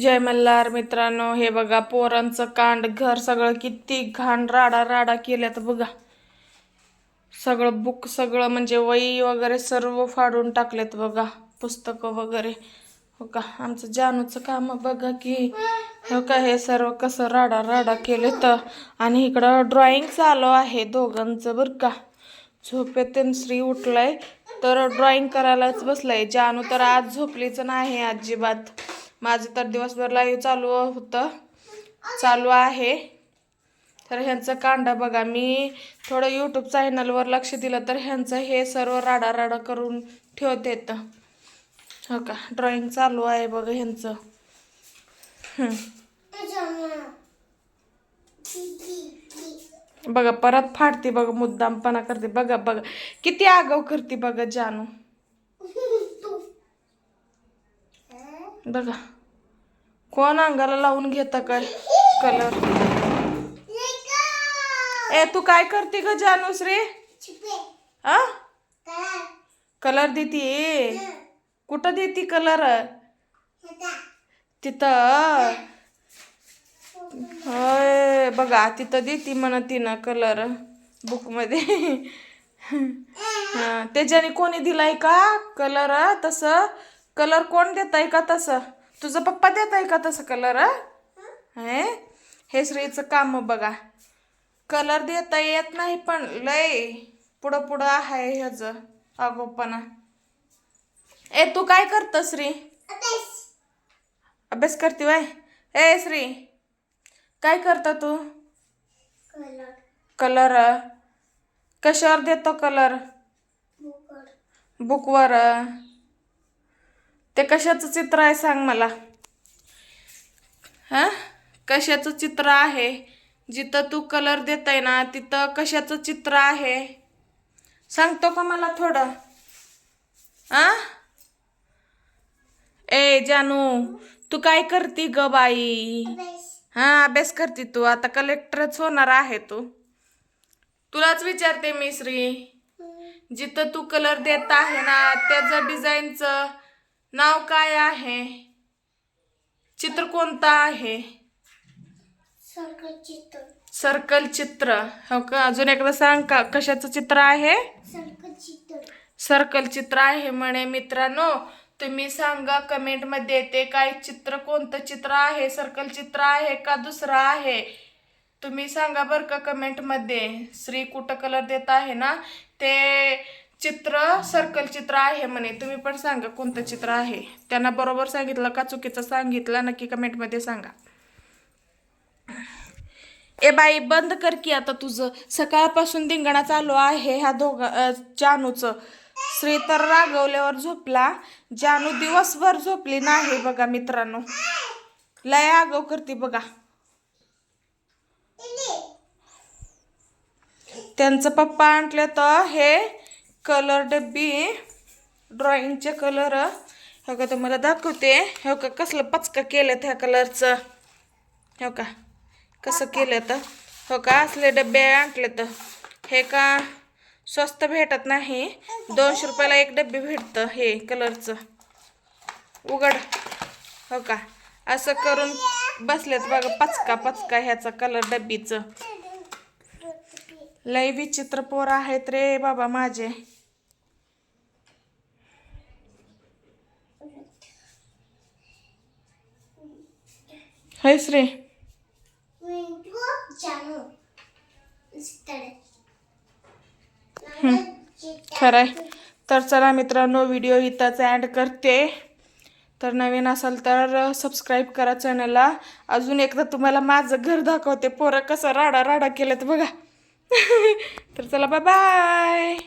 जय मल्हार मित्रांनो हे बघा पोरांचं कांड घर सगळं किती घाण राडा राडा केल्यात बघा. सगळं बुक सगळं म्हणजे वही वगैरे सर्व फाडून टाकलेत बघा पुस्तकं वगैरे. हो का? आमचं जानूचं काम बघा की हो का हे सर्व कसं राडा राडा केले तर आणि इकडं ड्रॉइंग चालू आहे दोघांचं बरं का. झोपेतून श्री उठलाय तर ड्रॉइंग करायलाच बसलाय. जानू तर आज झोपलीच नाही अजिबात. माझं तर दिवसभर लाईव्ह चालू होतं. चालू आहे. तर ह्यांचं कांडा बघा. मी थोडं यूट्यूब चॅनलवर लक्ष दिलं तर ह्यांचं हे सर्व राडा राडा करून ठेवते हो का? ड्रॉइंग चालू आहे बघा ह्यांचं. बघा परत फाडते बघा मुद्दामपणा करते. बघा बघा. किती आगाव करते बघा जानू. बघा. कोण अंगाला लावून घेता काय? कलर ए तू काय करते ग जानू हा? कलर देते. कुठं देती कलर तिथं. होय बघा तिथं देती म्हणा तिनं कलर बुकमध्ये त्याच्याने कोणी दिलाय का? कलर तसं. कलर कोण देताय का तसं? तुझा पप्पा देताय का तसं कलर हे? हे? श्रीचं काम बघा. कलर देता येत नाही पण लय पुढं पुढं आहे ह्याचं आगोपणा. ए तू काय करत श्री? अभ्यास. करते वाय ए श्री काय करता तू? कलर. कशावर देतो कलर? बुकवर. ते कशाचं चित्र आहे सांग मला? हा? कशाचं चित्र आहे? जिथं तू कलर देताय ना तिथं कशाचं चित्र आहे? सांगतो का मला थोडं? आ ए जानू तू काय करती ग बाई? हा अभ्यास करती तू. आता कलेक्टरच होणार आहे तू. तुलाच विचारते मी श्री. जिथं तू कलर देत आहे ना त्याचं डिझाईनचं नाव काय आहे? चित्र कोणतं आहे? सर्कल चित्र. हो का? अजून एकदा सांग का कशाचं चित्र आहे? सर्कल चित्र. आहे म्हणे मित्रांनो. तुम्ही सांगा कमेंटमध्ये ते काय चित्र कोणतं चित्र आहे? सर्कल चित्र आहे का दुसरं आहे? तुम्ही सांगा बरं का कमेंटमध्ये श्री कुठं कलर देत आहे ना? ते चित्र सर्कल चित्र आहे म्हणे. तुम्ही पण सांगा कोणतं चित्र आहे? त्यांना बरोबर सांगितलं का? चुकीचं सांगितलं? नक्की कमेंटमध्ये सांगा. ए बाई बंद कर की आता तुझं. सकाळपासून दिंगणा चालू आहे ह्या दोघा जानूचं. श्री तर रागवल्यावर झोपला. जानू दिवसभर झोपली नाही बघा मित्रांनो. लय आगव करते बघा. त्यांचं पप्पा आणले तर हे कलर डब्बी ड्रॉइंगचे कलर हो का तुम्हाला दाखवते. हो का कसलं पचका केलं ह्या कलरचं हो का कसं केलं तर हो का असले डबे आणले तर हे का स्वस्त भेटत नाही. दोनशे रुपयाला एक डबे भेटतं हे कलरचं उघड. हो का असं करून बसलेत बघा पचका पचका ह्याचा कलर डब्बीचं. लय विचित्र पोर आहेत रे बाबा माझे. है श्री खरंय. तर चला मित्रांनो व्हिडिओ इथंच ॲड करते. तर नवीन असाल तर सबस्क्राईब करा चॅनलला अजून एकदा तुम्हाला माझं घर दाखवते. पोरं कसं राडा राडा केलं तर बघा. तर चला बाय बाय